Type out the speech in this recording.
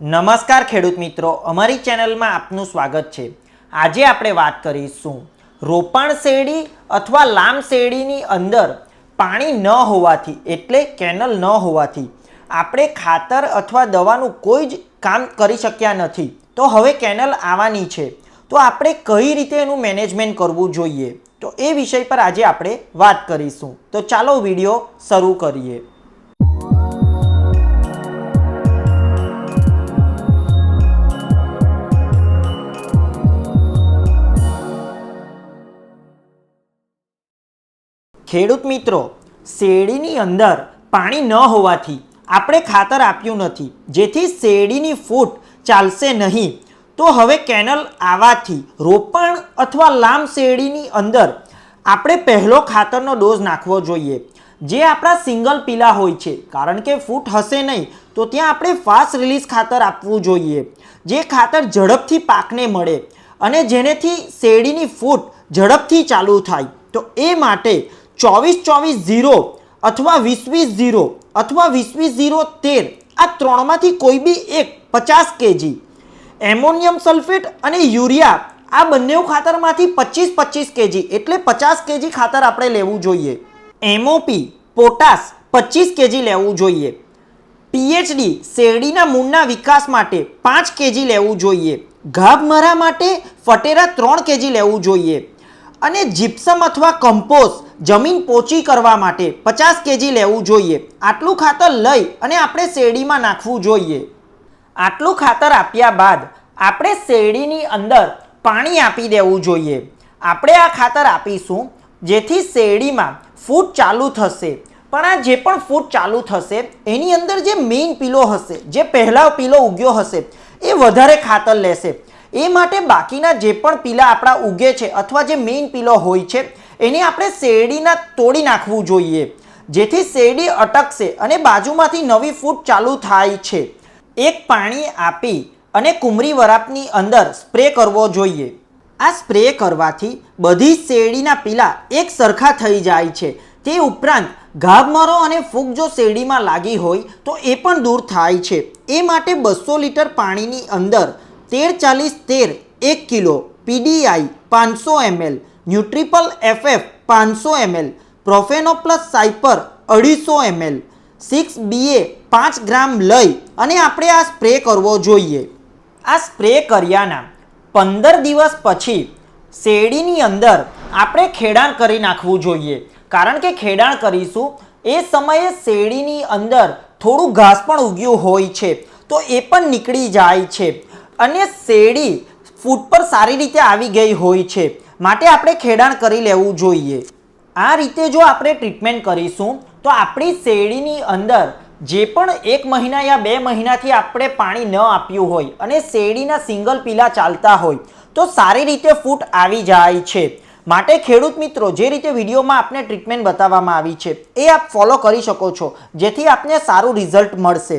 નમસ્કાર ખેડૂત મિત્રો, અમારી ચેનલમાં આપનું સ્વાગત છે. આજે આપણે વાત કરીશું રોપાણ શેરડી અથવા લાંબ શેરડીની અંદર પાણી ન હોવાથી, એટલે કેનલ ન હોવાથી. આપણે ખાતર અથવા દવાનું કોઈ જ કામ કરી શક્યા નથી. તો હવે કેનલ આવવાની છે. તો આપણે કઈ રીતે એનું મેનેજમેન્ટ કરવું જોઈએ? તો એ વિષય પર આજે આપણે વાત કરીશું. તો ચાલો વીડિયો શરૂ કરીએ. ખેડૂત મિત્રો, શેરડીની અંદર પાણી ન હોવાથી આપણે ખાતર આપ્યું નથી. જેથી શેરડીની ફૂટ ચાલશે નહીં. તો હવે કેનલ આવવાથી રોપણ અથવા લાંબ શેરડીની અંદર આપણે પહેલો ખાતરનો ડોઝ નાખવો જોઈએ. જે આપણા સિંગલ પીલા હોય છે. કારણ કે ફૂટ હશે નહીં, તો ત્યાં આપણે ફાસ્ટ રિલીઝ ખાતર આપવું જોઈએ. જે ખાતર ઝડપથી પાકને મળે અને જેનેથી શેરડીની ફૂટ ઝડપથી ચાલુ થાય. તો એ માટે ચોવીસ ચોવીસ ઝીરો અથવા વીસ વીસ ઝીરો અથવા વીસ વીસ ઝીરો તેર આ ત્રણમાંથી કોઈ બી એક પચાસ કેજી એમોનિયમ સલ્ફેટ અને યુરિયા આ બંને ખાતરમાંથી પચીસ પચીસ કેજી એટલે પચાસ કેજી ખાતર આપણે લેવું જોઈએ. એમઓપી પોટાશ પચીસ કેજી લેવું જોઈએ. પીએચડી શેરડીના મૂળના વિકાસ માટે પાંચ કેજી લેવું જોઈએ. ગાભમરા માટે ફટેરા ત્રણ કેજી લેવું જોઈએ. અને જીપ્સમ અથવા કમ્પોઝ જમીન પોચી કરવા માટે પચાસ કેજી લેવું જોઈએ. આટલું ખાતર લઈ અને આપણે શેરડીમાં નાખવું જોઈએ. આટલું ખાતર આપ્યા બાદ આપણે શેરડીની અંદર પાણી આપી દેવું જોઈએ. આપણે આ ખાતર આપીશું, જેથી શેરડીમાં ફૂટ ચાલુ થશે. પણ આ જે પણ ફૂટ ચાલુ થશે, એની અંદર જે મેઇન પીલો હશે, જે પહેલાં પીલો ઉગ્યો હશે, એ વધારે ખાતર લેશે. એ માટે બાકીના જે પણ પીલા આપણા ઉગે છે અથવા જે મેઇન પીલો હોય છે, એને આપણે શેરડીના તોડી નાખવું જોઈએ. જેથી શેરડી અટકશે અને બાજુમાંથી નવી ફૂટ ચાલુ થાય છે. એક પાણી આપી અને કુમરી વરાપની અંદર સ્પ્રે કરવો જોઈએ. આ સ્પ્રે કરવાથી બધી શેરડીના પીલા એક સરખા થઈ જાય છે. તે ઉપરાંત ગાભમરો અને ફૂગ જો શેરડીમાં લાગી હોય તો એ પણ દૂર થાય છે. એ માટે બસો લીટર પાણીની અંદર તેર ચાલીસ તેર, એક કિલો, પીડીઆઈ પાંચસો એમએલ, ન્યુટ્રિપલ એફએફ પાંચસો એમએલ પ્રોફેનો પ્લસ સાયપર અઢીસો એમએલ, સિક્સ બીએ પાંચ ગ્રામ લઈ અને આપણે આ સ્પ્રે કરવો જોઈએ. આ સ્પ્રે કર્યાના પંદર દિવસ પછી શેરડીની અંદર આપણે ખેડાણ કરી નાખવું જોઈએ. કારણ કે ખેડાણ કરીશું, એ સમયે શેરડીની અંદર થોડું ઘાસ પણ ઉગ્યું હોય છે, તો એ પણ નીકળી જાય છે. અને શેરડી ફૂટ પર સારી રીતે આવી ગઈ હોય છે. માટે આપણે ખેડાણ કરી લેવું જોઈએ. આ રીતે જો આપણે ટ્રીટમેન્ટ કરીશું, તો આપણી શેરડીની અંદર જે પણ એક મહિના યા બે મહિનાથી આપણે પાણી ન આપ્યું હોય અને શેરડીના સિંગલ પીલા ચાલતા હોય, તો સારી રીતે ફૂટ આવી જાય છે. માટે ખેડૂત મિત્રો, જે રીતે વિડીયોમાં આપને ટ્રીટમેન્ટ બતાવવામાં આવી છે, એ આપ ફોલો કરી શકો છો, જેથી આપને સારું રિઝલ્ટ મળશે.